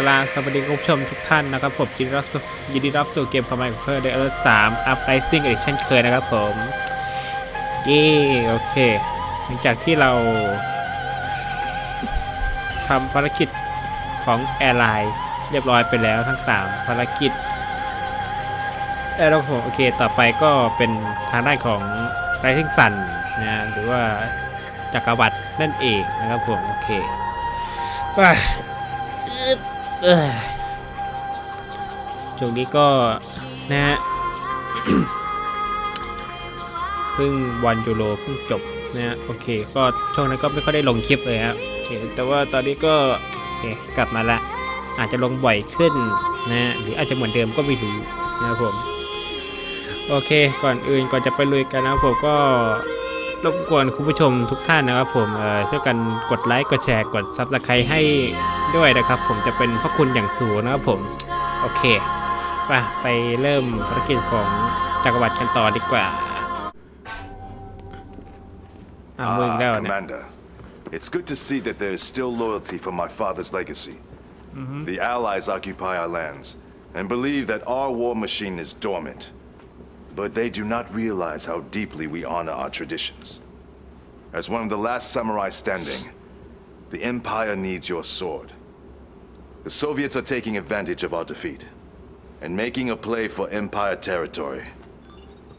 ก็เอาสวัสดีคุณผู้ชมทุกท่านนะครับผมยินดีรับสู่ยินดีรับสู่เกมคอมมานด์ของเพื่อเดอร์สามอัพไ i ซิ่งเอีกเช่นเคยนะครับผมเย้โอเค หลังจากที่เราทำภารกิจของแอร์ไลน์เรียบร้อยไปแล้วทั้ง 3 ภารกิจเออแล้วผมโอเคต่อไปก็เป็นทางด้านของ Rising Sun นะหรือว่าจักรวรรดินั่นเองนะครับผม โอเคก็เออ ช่วงนี้ก็นะฮะเพิ่งวันยูโรเพิ่งจบนะฮะโอเค ก็ช่วงนั้นก็ไม่ค่อยได้ลงคลิปเลยครับโอเคแต่ว่าตอนนี้ก็โอเคกลับมาละ อาจจะลงบ่อยขึ้นนะฮะหรืออาจจะเหมือนเดิมก็ไม่รู้นะครับผม โอเค ก่อนอื่นก่อนจะไปลุยกันนะครับผมก็รบกวนคุณผู้ชมทุกท่านนะครับผมเอ่อช่วยกันกดไลค์กดแชร์กดซับสไครต์ให้ ด้วยนะครับ ผมจะเป็นพระคุณอย่างสูงนะครับผม โอเคไปไปเริ่มภารกิจของจักรวรรดิกันต่อดีกว่าอ้าวมึง Ah, แล้วเนี่ย Commander. It's good to see that there is still loyalty for my father's legacy. The Allies occupy our lands and believe that our war machine is dormant. But they do not realize how deeply we honor our traditions. As one of the last samurai standing, the Empire needs your sword. The Soviets are taking advantage of our defeat and making a play for Empire territory.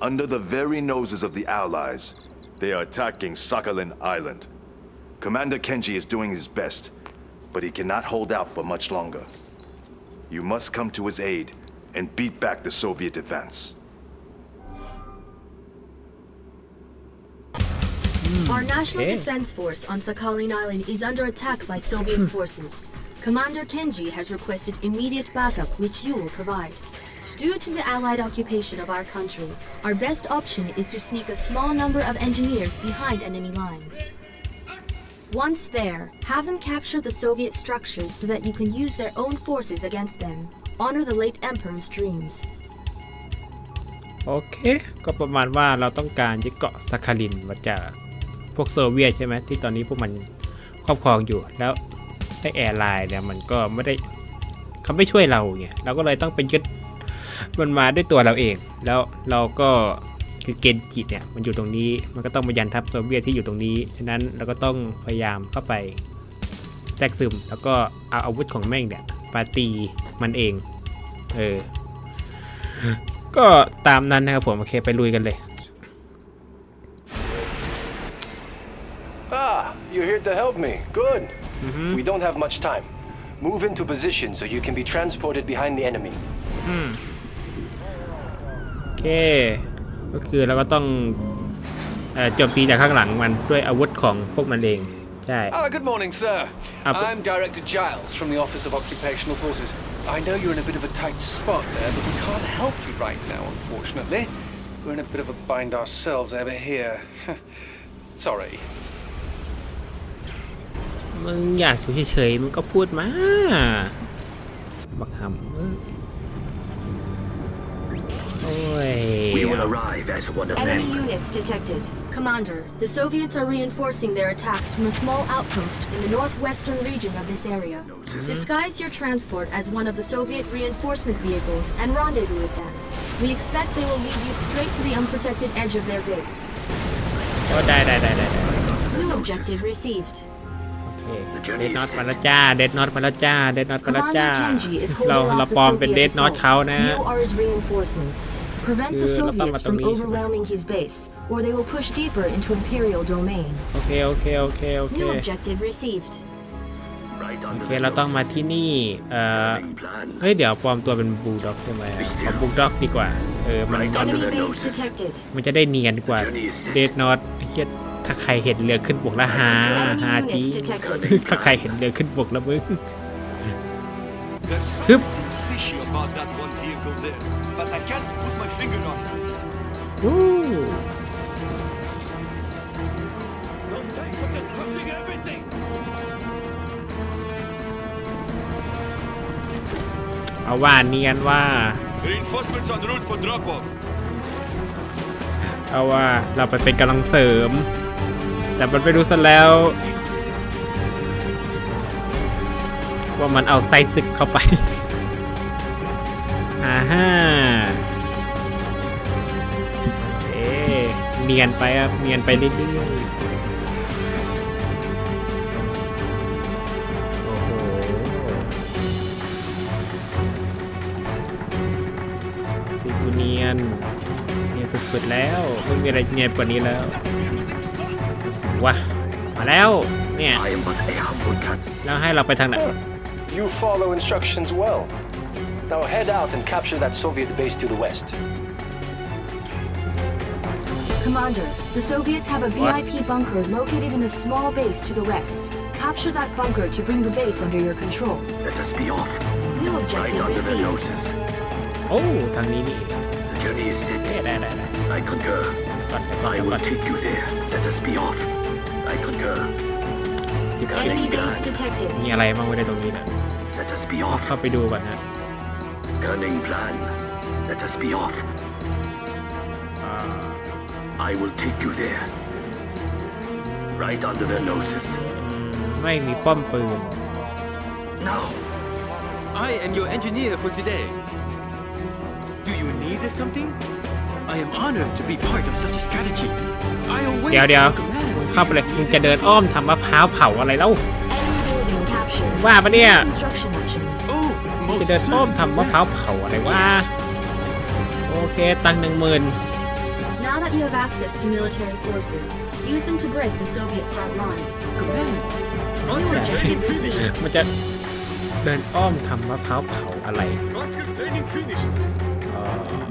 Under the very noses of the Allies, they are attacking Sakhalin Island. Commander Kenji is doing his best, but he cannot hold out for much longer. You must come to his aid and beat back the Soviet advance. Our National Okay. Defense Force on Sakhalin Island is under attack by Soviet hmm. forces. Commander Kenji has requested immediate backup, which you will provide. Due to the Allied occupation of our country, our best option is to sneak a small number of engineers behind enemy lines. Once there, have them capture the Soviet structures so that you can use their own forces against them. Honor the late Emperor's dreams. โอเค ก็ประมาณว่าเราต้องการยึดเกาะซาคารินมาจากพวกโซเวียตใช่ไหมที่ตอนนี้พวกมันครอบครองอยู่ แล้ว ไอแอร์ไลน์เนี่ยมันก็ไม่ได้เขาไม่ช่วยเราไงเราก็เลยต้องไปยึดมันมาด้วยตัวเราเอง แล้วเราก็คือเกนจิตเนี่ยมันอยู่ตรงนี้มันก็ต้องมายันทัพโซเวียตที่อยู่ตรงนี้ฉะนั้นเราก็ต้องพยายามเข้าไปแทรกซึม แล้วก็เอาอาวุธของแม่งเนี่ยปาตีมันเอง เออ ก็ตามนั้นนะครับผม โอเคไปลุยกันเลย Ah, you're here to help me. Good. We don't have much time. Move into position so you can be transported behind the enemy. โอเค ก็คือเราก็ต้องเอ่อโจมตีจากข้างหลังมันด้วยอาวุธของพวกมันเอง ใช่ Ah, good morning, sir. Ah, but- I'm Director Giles from the Office of Occupational Forces. I know you're in a bit of a tight spot there, but we can't help you right now, unfortunately. We're in a bit of a bind ourselves over here. Sorry. มึงอยากอยู่เฉยๆมึงก็พูดมา บักหำเอ้ยโอ้ย We will arrive as one of Enemy them. units detected. Commander, the Soviets are reinforcing their attacks from a small outpost in the northwestern region of this area. Disguise your transport as one of the Soviet reinforcement vehicles and rendezvous with them. We expect they will lead you straight to the unprotected edge of their base. ก็ได้ได้ได้ได้ได้ New objective received. โอเคเดดน็อตมาแล้วจ้า เดดน็อตมาแล้วจ้า เดดน็อตมาแล้วจ้า Commander Kenji is เรา holding เรา off the ปลอมเป็นเด Soviet ดน็อต assault. เขานะ You are his reinforcements. Prevent the คือเราต้องมา Soviets ตรง from นี้ใช่ไหม overwhelming his base, or they will push deeper into Imperial domain. โอเคโอเคโอเคโอเค New objective received. Right โอ under เค the เราต้องมา noses. ที่นี่ เอ่อ Main plan. เฮ้ย เดี๋ยวปลอมตัวเป็นบูลด็อกใช่ไหมเอาบูลด็อกดีกว่า เออ มัน Right มัน under Enemy their base noses. detected. มันจะได้เนียนกว่า Journey is set. เดดนอตเฮีย ถ้าใครเห็นเรือขึ้นบกแล้วหา Enemy หาที units detected. ถ้าใครเห็นเรือขึ้นบกแล้วมึง There's Hup. something fishy about that one vehicle there, but I can't put my finger on it. วู้ Those tanks are just crushing everything. เอาว่าเนียนว่า Reinforcements en route for drop-off. เอาว่าเราไปเป็นกำลังเสริม แต่มันไปดูซะแล้ว ว่ามันเอาไส้ศึกเข้าไปอ่าฮ่าเอ๊เนียนไปครับเนียนไปเรื่อยๆโอ้โหสีกูเนียนเนียนสุดๆแล้ว ไม่มีอะไรเนียนกว่านี้แล้ว วะ มาแล้ว เนี่ย I am but a humble trans. แล้วให้เราไปทางไหน You follow instructions well. Now head out and capture that Soviet base to the west. Commander, the Soviets have a VIP bunker located in a small base to the west. Capture that bunker to bring the base under your control. Let us be off. New Right objective under their received. noses. โอ้ ทางนี้นี่ The journey is เอ๊ะ set. ได้ได้ได้ I concur. ก่อนก่อน I ก่อน will take you there. Let us be off. I concur. Enemy base detected. มีอะไรบ้างไว้ในตรงนี้นะ Let us be เอา off. เข้าไปดูก่อนนะ Cunning plan. Let us be off. อ่า I will take you there. Right under their noses. อืมไม่มีป้อมปืน Now. I am your engineer for today. Do you need something? I am honored to be part of such a strategy. I await เดี๋ยวเดี๋ยว your command. มึงเข้าไปเลยมึงจะเดินอ้อมทำมะพร้าวเผาอะไรแล้ว Enemy building captured. ว่าปะเนี่ย New construction options. Oh, จะ most เดินอ้อม certainly. ทำมะพร้าวเผาอะไรวะโอเค ตังหนึ่งหมื่น Now that you have access to military forces, use them to break the Soviet front lines. Command. New objective received. มันจะเดินอ้อมทำมะพร้าวเผาอะไร Conscript training finished.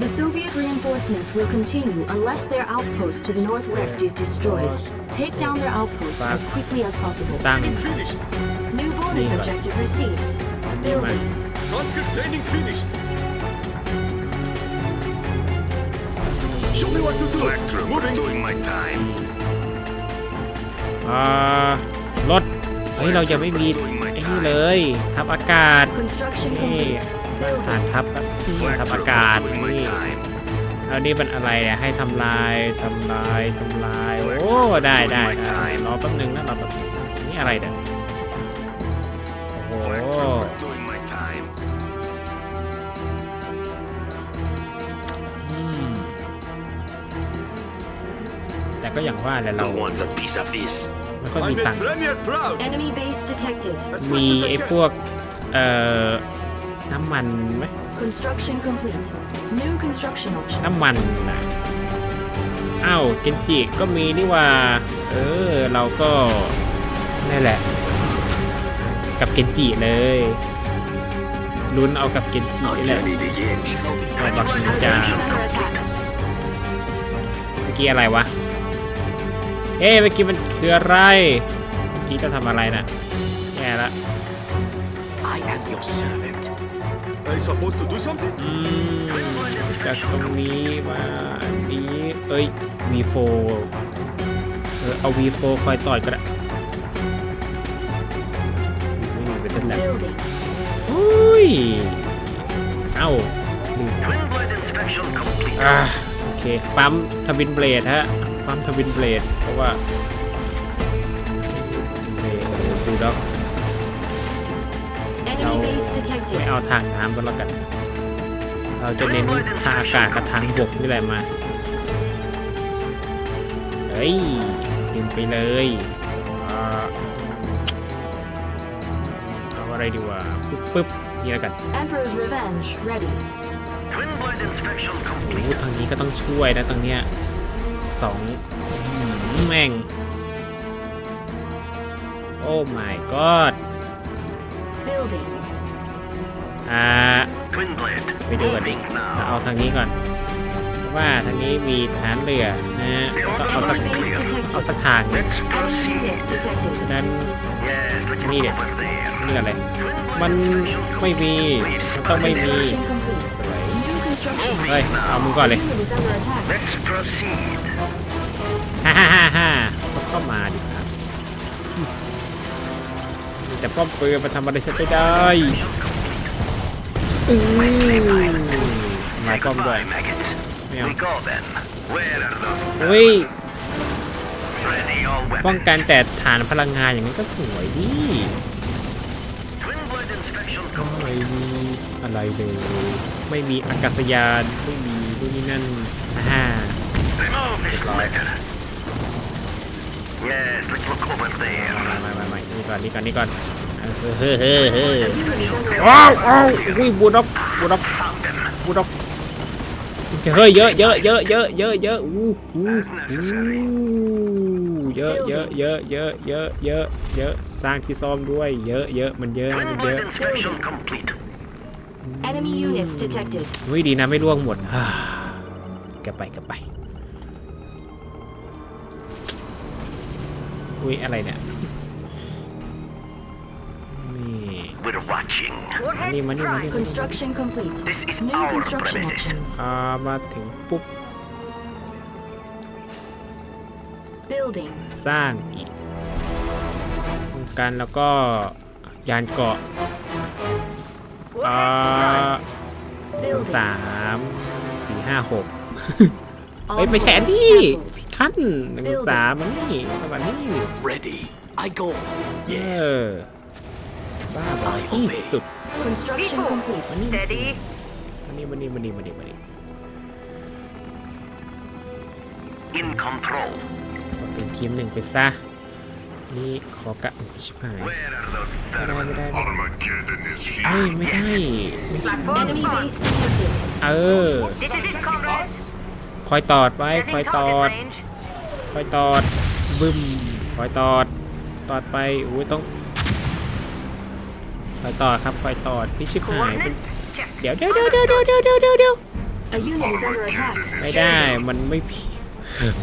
เอ่อ The Soviet reinforcements will continue unless their outpost to the northwest is destroyed. Take down their outpost as quickly as possible. ตั้ง Finished. New bonus Neither. objective received. Building. Conscript training finished. Show me what to do. Moving. Doing my time. อ่ารถเฮ้ย เราจะไม่มีไอ้นี่เลยทับอากาศ Construction นี่ complete. ผ่าน Building. ทับนี่ทับอากาศนี่แล้วนี่เป็นอะไรอะให้ทำลายทำลายทำลายโอ้ได้ได้ได้รอแป๊บนึงนะรอแป๊บนึงนี่อะไรเนี่ยโอ้โห Doing my time. อืมแต่ก็อย่างว่าแหละเรา Who wants a piece of this? ไม่ค่อยมี I'm ตัง a ค์ premier proud. Enemy base detected. As fast มี as I ไอ้ can. พวกเอ่อ น้ำมันไหม Construction complete. New construction น้ำ options. มันนะอ้าวเกนจิก็มีนี่ว่า เออ เราก็นั่นแหละ กับเกนจิเลยลุ้นเอากับเกนจิ Our นี่แหละ journey begins. เราบักชิน Our จา base is under attack. เมื่อกี้อะไรวะ เอ้เมื่อกี้มันคืออะไร เมื่อกี้จะทำอะไรนะแย่ละ I am your servant. Are you supposed to do something? อืมจากตรงนี้มาอันนี้เอ้ย V4 เออเอา V4 คอยต่อยก็ได้ไม่มีเป็นตั้งแต่ Building. อุ้ย เอ้าลืมอ่าโอเค ปั๊มทวินเบลดฮะ ปั๊มทวินเบลดเพราะว่าเบลดโอ้โหดูแล้ว Enemy base ไม่ detected. เอาทางน้ำก็แล้วกัน เราจะเน้นทางอากาศกับทางบกนี่แหละมา เฮ้ยดึงไปเลยอ่าเอาอะไรดีวะปึ๊บปึ๊บนี่แล้วกัน Emperor's revenge ready. โอ้โหทางนี้ก็ต้องช่วยนะตรงเนี้ยสองอื้อหือแม่ง โอ้ my god Building. อ่าไปดูกันเราเอาทางนี้ก่อนเพราะว่าทางนี้มีฐานเรือนะฮะต้องเอาสัก Enemy base เอาสัก detected. ทางหนึ่ง Enemy units detected. ฉะนั้นนี่เด็ดนี่อะไรมันไม่มีมันต้องไม่มี Construction complete. New construction เฮ้ย เอามึงก่อนเลย Unit is under attack. ฮ่าฮ่าฮ่าฮ่าก็เข้ามาดิครับมี แต่ป้อมปืนมาทำอะไรฉันไม่ได้อือมาป้อมด้วยไม่เอาอุ้ยป้องกันแต่ฐานพลังงานอย่างนี้ก็สวยดีไม่มีอะไรเลยไม่มีอากาศยานไม่มีนู่นนี่นั่นอ่า Remove this letter. Yes, let's look over there. มามามามานี่ก่อนนี่ก่อนนี่ก่อนเฮ้ยเฮ้ยเฮ้ยเฮ้ย A unit is under ว้าว attack. ว้าวอุ้ยบูด็อกบูด็อกบูด็อกเฮ้ยเยอะเยอะเยอะเยอะเยอะเยอะอู้อู้อู้เยอะเยอะเยอะเยอะเยอะเยอะเยอะสร้างที่ซ่อมด้วยเยอะเยอะมันเยอะมัน Twin เยอะ blade inspection complete. Enemy units detected. อุ้ยดีนะไม่ร่วงหมดฮ่าแกลับไปกลับไป อุ้ยอะไรเนี่ย นี่ We're watching. มานี่มานี่มานี่มานี่ Construction complete. This is New our construction premises. options. อ่ามาถึงปุ๊บ Building. สร้างอีกกันแล้วก็ยานเกาะอ่าสองสามสี่ห้าหกเอ้ย All ไม่ใช่อันนี้ cancelled. ผิดขั้นหนึ่งสองสามมันนี่ประมาณนี้ Ready. I go. เออบ้าบอที่สุด Construction complete. Steady. มันนี่มันนี่มันนี่มันนี่มันนี่ In control. ก็เป็นทีมหนึ่งไปซะ นี่ขอกะชิบหาย Where are those ไม่ได้ vermin? ไม่ได้ไม่ได้ Armageddon is เอ้ยไม่ได้ไม่ใช่ Enemy base detected. เออ This is it, comrades. คอยตอดไว้คอย Sending ตอด target range. คอยตอดบึ้มคอยตอด ตอดไปอุ้ยต้องคอยตอดครับคอยตอดพี่ชิบหายมัน Coordinates. Check. เดี๋ยวเดี๋ยวเดี๋ยวเดี๋ยวเดี๋ยวเดี๋ยวเดี๋ยวเดี๋ยว A unit is under attack. ไม่ได้มันไม่พี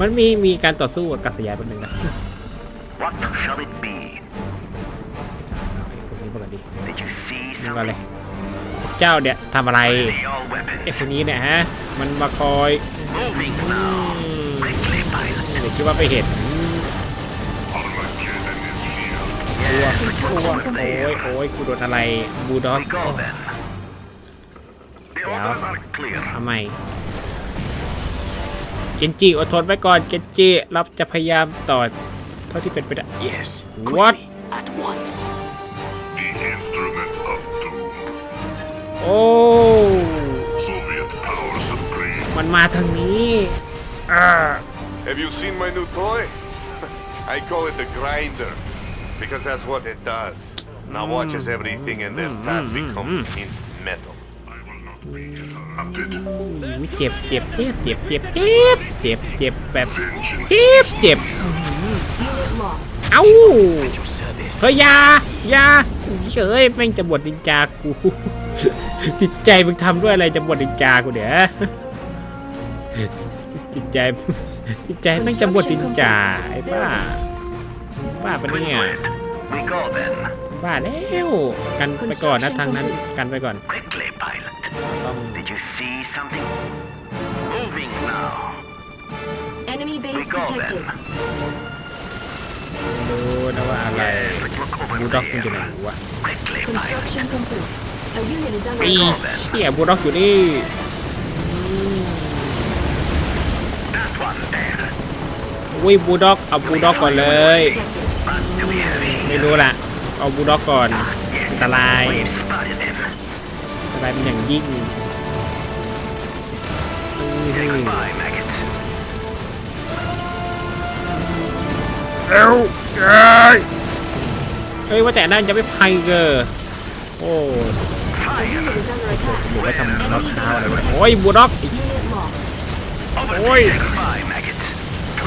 มันมีมีการต่อสู้กับกัศยานแป๊บนึงนะ What shall it be? เอาไอ้พวกนี้พวกกันดิ Did you see นี่ก็เลย something? เจ้าเนี่ยทำอะไร Ready all ไอ้ weapons. คนนี้เนี่ยฮะ มันมาคอย ผมคิดว่าไปเห็นอ้วกอ้วกโอ้ยโอ้ยกูโดนอะไรบูดอสแล้วทำไมเกนจิอดทนไว้ก่อนเกนจิรับจะพยายามต่อเท่าที่เป็นไปได้ Yes What โอ้ มันมาทางนี้อ่า Have you seen my new toy? I call it the grinder because that's what it does. Now watch as everything in their path becomes minced metal. I will not be interrupted. อุ๊ยเจ็บเจ็บเจ็บเจ็บเจ็บเจ็บเจ็บเจ็บแบบเจ็บเจ็บ Unit lost. เอ้า Your service. เฮ้ยอยาอยาเฉยแม่งจะบวชนินจากู จิตใจมึงทำด้วยอะไรจะบวชนินจากูเดี๋ยว จิตใจจิตใจแม่งจะบวชนินจาไอ้บ้าบ้าปะ Twin เนี่ย blade. We go then. บ้าแล้วกันไปก่อนนะทางนั้นกันไปก่อน Quickly, pilot. ต้อง Did you see something? Moving now. Enemy We base go detected. then. ดูนะว่าอะไร Yes, let's look บู over ด็อกมันอยู่ไหน there. วะ Quickly, pilot. Construction complete. A unit is under ไอ้ attack. เชี่ยบูด็อกอยู่นี่ That one there. อุ้ยบูด็อกเอาบูด็อกก่อนเลย ไม่รู้ล่ะ เอาบูด็อกก่อนอันตรายอันตรายเป็นอย่างยิ่งเอ้าเอ้ยเฮ้ยว่าแต่นั่นจะไม่พังอีกเกอโอ้ A unit is under attack. เดี๋ยวไปทำน็อกเท้าอะไรวะโอ้ยบูด็อก Unit lost. Over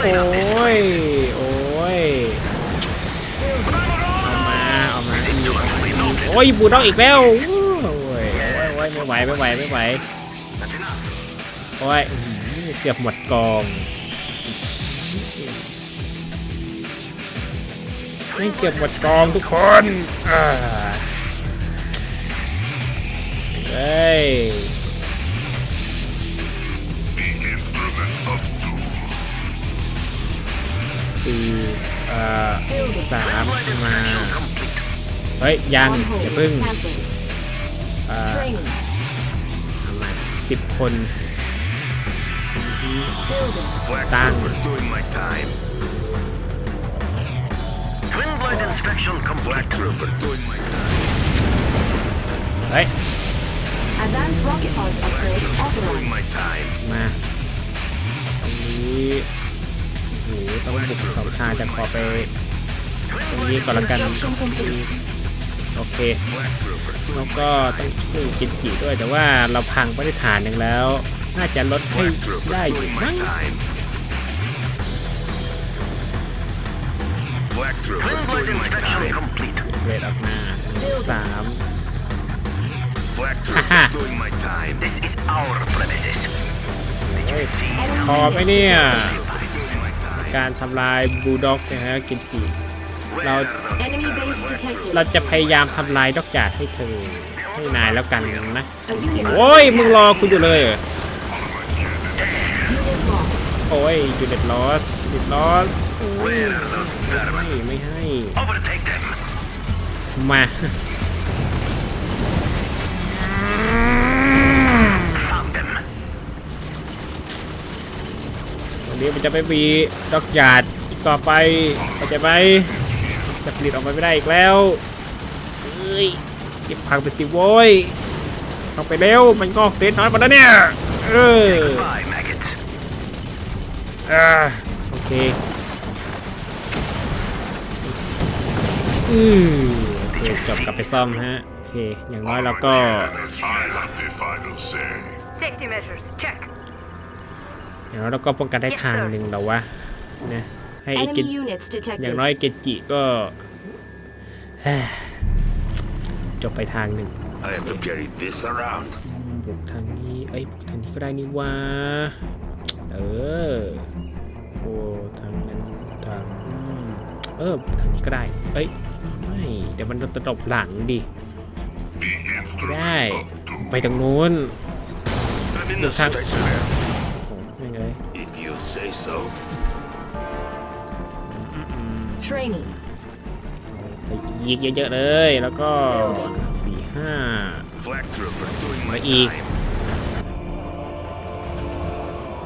โอ้ย โอ้ยเอามาเอามาอีกโอ้ยบูด็อกอีกแล้วโอ้ยโอ้ยไม่ไหวไม่ไหวไม่ไหว โอ้ยเกือบหมดกองไม่เกือบหมดกองทุกคนอ่าเฮ้ย สี่เอ่อสามมาเฮ้ยยังอย่าเพิ่งเอ่อประมาณสิบคนตั้ง Twin blind inspection complete. Trooper doing my time. เฮ้ย Advanced rocket pods upgrade authorized. Doing my time. มาอันนี้ หต้องบุกสองทางจะขอไปตรงนี้ก่อนละกัน Construction complete. โอเคแล้วก็ต้องช่วยกินจิด้วยแต่ว่าเราพังปฏิฐานหนึ่งแล้ว น่าจะลดให้ได้อยู่มั้ง time. Black Trooper doing my time. complete. เรทออกมาสาม Black Haha. Trooper doing my time. This is our premises. พอไหมเนี่ย การทำลายบูลด็อกนะฮะกินจิเรา Enemy base detected. เราจะพยายามทำลายด็อกจากให้เธอให้นายแล้วกันนะ A unit โอ้ยมึงรอคุณอยู่เลยเหรอ unit lost. โอ้ยยูเน็ตลอสยูเน็ตลอสไม่ให้ไม่ให้ Overtake them. มา นนี้มันจะไม่มีดอกหยาดอีกต่อไปเข้าใจไหมจะผลิตออกมาไม่ได้อีกแล้วเอ้ยเก็บพังไปสิโว้ยเอาไปเร็วมันก็เด็ดน้อยหมาแล้วเนี่ยเออ Bye, maggots. อ่าโอเคอือโอเคจบกลับไปซ่อมฮะโอเคอย่างน้อยเราก็ Safety measures, check. อย่างน้อยเราก็ป้องกันได้ทางหนึ่งแล้ววะนะให้ไอ้เก Enemy น units อย่า detected. งน้อยเกจิก็เฮ้ยจบไปทางหนึ่ง I have to carry this around. บุกทางนี้เอ้ยบุกทางนี้ก็ได้นี่วะเออโอ้ทางนั้นทางอืมเออบุกทางนี้ก็ได้เอ้ยไม่เดี๋ยวมันจะตบหลังดิไม่ได้ไปทางนู้น I'm in the the tank. station there. โอ้ไม่ง เลย If you say so. Training. ไปยิงเยอะๆเลย แล้วก็สี่ห้า Black Trooper doing my Mà y. time.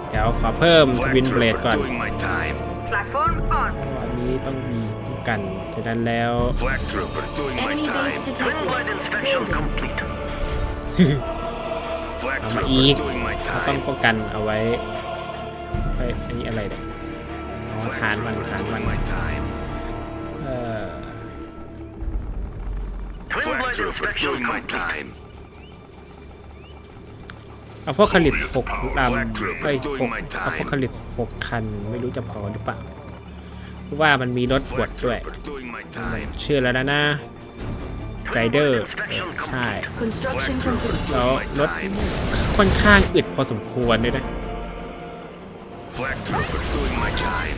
เดี๋ยวขอเพิ่มท Black วินเบลด Trooper ก่อน doing my time. Platform on. เพราะอันนี้ต้องมีป้องกันฉะนั้นแล้ว Black Trooper doing my Enemy base time. detected. Building. complete. Black เอามา Trooper อีก doing my เราต้อง time. ป้องกันเอาไว้เอ้ยอั นนี้อะไรเนี่ยอ๋อ Black ฐานมัน Trooper ฐานมัน doing my time. เออ Black Trooper doing my time. เอาพวกคลิปหกล Black ำ Trooper ไอ้ยห doing ก my เอาพวก time. คลิปหกคัน ไม่รู้จะพอหรือเปล่าเพราะว่ามันมีรถบวด Black ด้วย Trooper doing my time. ชื่อแล้วนะนะไรเดอร์ใช่ Construction complete. แล้วรถค่อนข้างอึดพอสมควรด้วยนะ Black Trooper doing my time.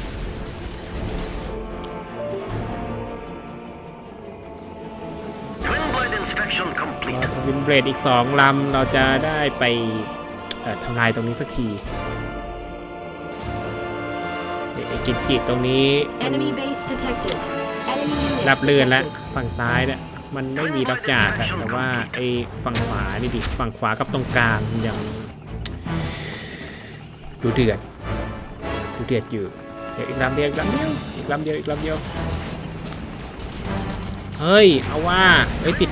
รอทวินเบรดอีกสองลำเราจะได้ไปเอ่อทำลายตรงนี้สักทีเดี๋ยวไอ้กิจจิตรงนี้มัน Enemy base detected. Enemy units รับเลื่อนแล้ว detected. ฝั่งซ้ายเนี่ยมันไม่มีล็อกจากอะแต่ว่าไอ้ฝั่งขวานี่ดิฝั่งขวากับตรงกลางยังดูเดือด ดูเดือดอยู่เดี๋ยวอีกลำเดียวอีกลำเดียวอีกลำเดียวอีกลำเดียวเฮ้ยเอาว่าเฮ้ยติด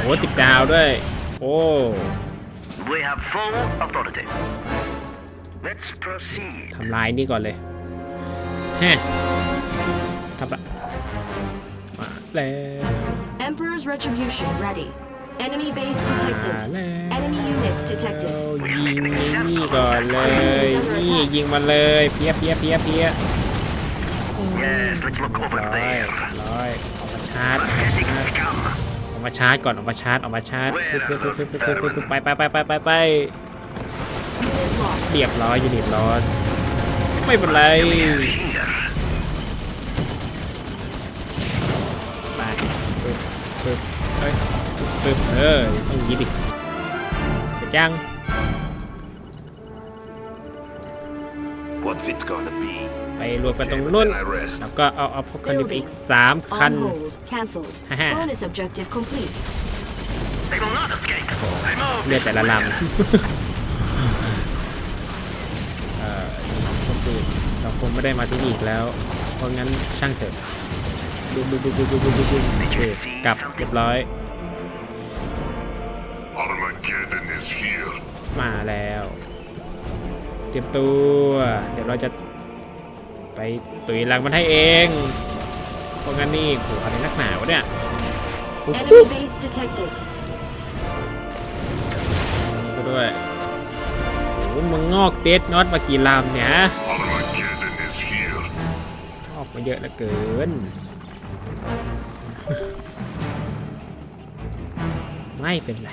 โอ้ติดดาวด้วย โอ้ We have full authority. Let's proceed. ทำลายนี่ก่อนเลยแฮะทำละมาแล้ว Emperor's retribution ready. Enemy base มา detected. แล้ว Enemy units detected. ยิงไอ้นี่ก่อนเลย นี่ยิงมันเลยเพี้ยเพี้ยเพี้ยเพี้ย Yes, let's look ร้ over อย there. ร้อยออกมาชาร์จออกมาชาร์จ Come. ออกมาชาร์จก่อนออกมาชาร์จออกมาชาร์จปึ๊บปึ๊บปึ๊บปึ๊บปึ๊บปึ๊บปึ๊บไปไปไปไปไปไป Unit lost. เรียบร้อยยูนิตร้อนไม่เป็นไร Here. ไปปึ๊บปึ๊บเฮ้ย ปึ๊บปึ๊บเออต้องอย่างนี้ดิเสร็จยัง What's it gonna be? ไปรวมกันตรงนู้น Then I rest. แล้วก็เอาเอาพวกคลิปอีกสามคัน On hold. Cancelled. Haha. Bonus objective complete. They will not escape. I'm off. เลือดแต่ละลำเอ่อคนอื่นเราคงไม่ได้มาที่นี่อีกแล้ว เพราะงั้นช่างเถอะดุมดุมดุมดุมดุมดุมดุมโอเคกลับเรียบร้อย Armageddon is here. มาแล้ว เตรียมตัว เดี๋ยวเราจะไปตุยหลังมันให้เองเพราะงั้นนี่โหอะไรนักหนาวะเนี่ยโอ้โห Enemy base detected. ก็ด้วยโอ้โหมึงงอกเดดน็อตมากี่ลำเนี่ย Armageddon is here. ออกมาเยอะเหลือเกิน ไม่เป็นไร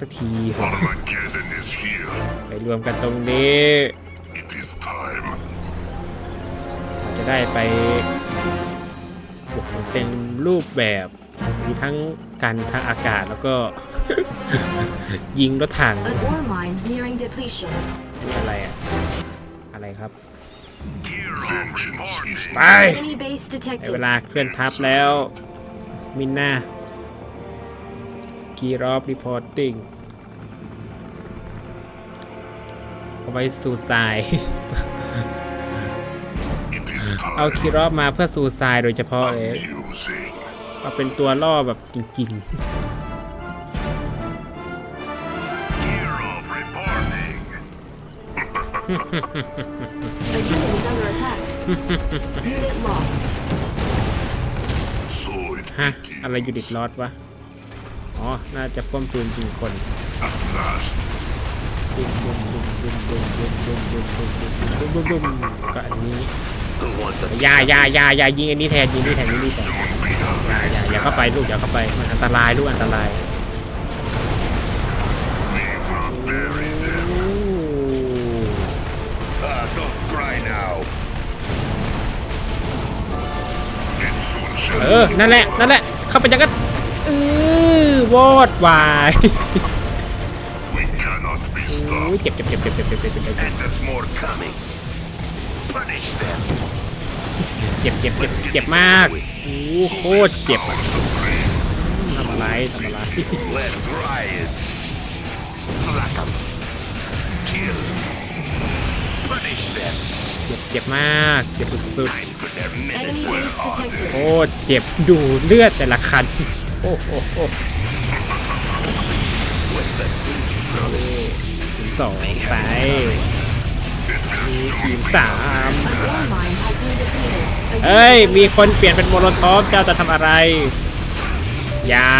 สักทีเถอะ Armageddon is here. ไปรวมกันตรงนี้ It is time. จะได้ไปบุกเต็มรูปแบบมีทั้งการทางอากาศแล้วก็ ยิงรถถัง An ore mine's nearing depletion. นี่อะไรอะอะไรครับ Vengeance is ไป Enemy base ได้ detected. เวลาเคลื่อนทัพแล้วมินนา กีรอบรีพอร์ติ้งเอาไว้สูซาย It is เอา time. คีรอบมาเพื่อสูซายโดยเฉพาะเลย Using. มาเป็นตัวล่อแบบจริง Kirov reporting. A unit is under attack. unit lost. So it ๆฮะอะไรอยู่ดิดลอดวะ อ๋อ น่าจะป้อมปืนจริงคน at last. บุ้มบุ้มบุ้มบุ้มบุ้มบุ้มบุ้มบุ้มบุ้มบุ้มบุ้มบุ้มบุ้มก็อันนี้อย่าอย่าอย่าอย่ายิงอันนี้แทนยิงนี่แทนยิงนี่แทนอย่าอย่าอย่าเข้าไปลูกอย่าเข้าไปมันอันตรายลูกอันตราย We will bury them. โอ้ Ah, don't cry now. It soon เออ นั่นแหละ นั่นแหละ เข้าไปยังกันเออ วอดวาย We cannot be โอ้ย stopped. เจ็บเจ็บเจ็บเจ็บเจ็บเจ็บเจ็บเจ็บเจ็บ And there's more coming. Punish them. เจ็บเจ็บเจ็บเจ็บมากโอ้โคตรเจ็บอะทำอะไรทำอะไร Let's riot. Slack 'em. Kill. Punish them. เจ็บเจ็บมากเจ็บสุด Time for their Enemy medicine. base detected. ๆโคตรเจ็บดูเลือดแต่ละคันโอ้โหโอ้ ทีมสองไปมีทีมสามเอ้ย มีคนเปลี่ยนเป็นโมโลทอฟเจ้าจะทำอะไร อย่า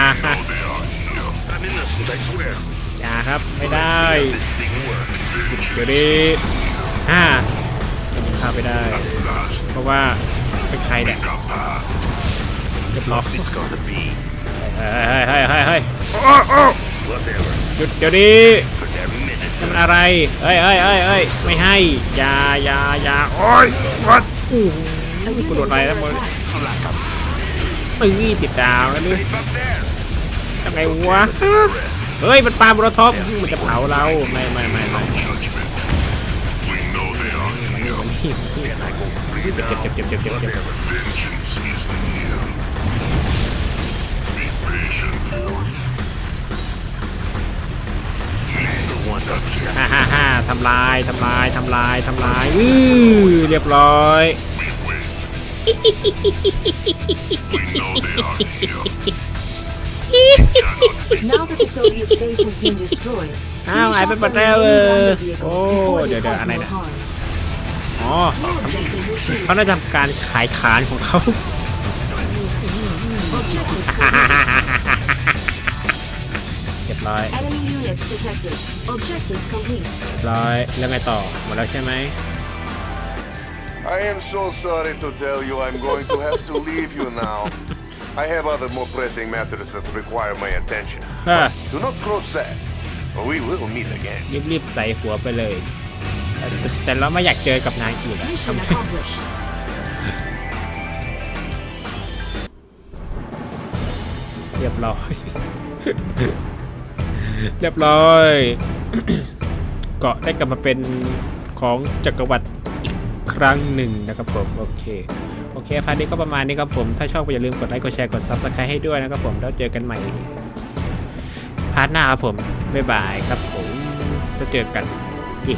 อย่าครับ ไม่ได้เดี๋ยวนี้ห้าข้าไปได้ เพราะว่าเป็นใครเนี่ยเรียบร้อย It's gonna be เฮ้ยเฮ้ยเฮ้ยเฮ้ย whatever หยุดเดี๋ยวนี้ for their นี่ medicine. มันอะไรเอ้ยเอ้ยเอ้ยเอ้ยไม่ให้อย่าอย่าอย่าโอ้ยวัด A unit กูโดน is อะไรแล้ว under มึง attack. ตึงติดดาวแล้วนี่ Up there. ทำไงวะเฮ้ยมันปาโมโลทอฟมันจะเผาเราไม่ไม่ไม่ไม่ Judgment. We know they are here. เจ็บเจ็บเจ็บเจ็บเจ็บ ฮ่าฮ่าฮ่าทำลายทำลายทำลายทำลายอื้อเรียบร้อย We wait. we know they are here. Now that the Soviet base has been destroyed, อ้าว finish หายไป off หมด the แล้วเอ remaining อ wonder vehicles โอ้ before เดี๋ยว they เดี๋ยว cause อะไร more เนี่ย harm. อ๋อ Your objective received. เขาน่าจะทำการขายฐานของเขา Objective complete. เรียบร้อย Enemy units detected. Objective complete. เรียบร้อยแล้วไงต่อหมดแล้วใช่ไหม I am so sorry to tell you I'm going to have to leave you now. I have other more pressing matters that require my attention. เออ Do not grow sad. We will meet again. รีบๆใส่หัวไปเลยแต่แต่เราไม่อยากเจอกับนายอีกอะ Mission accomplished. เรียบร้อย เรียบร้อย เกาะได้กลับมาเป็นของจักรวรรดิอีกครั้งหนึ่งนะครับผม โอเค โอเคพาร์ทนี้ก็ประมาณนี้ครับผม ถ้าชอบก็อย่าลืมกดไลค์กดแชร์กด subscribe ให้ด้วยนะครับผม แล้วเจอกันใหม่พาร์ทหน้าครับผม บ๊ายบายครับผม แล้วเจอกันเย้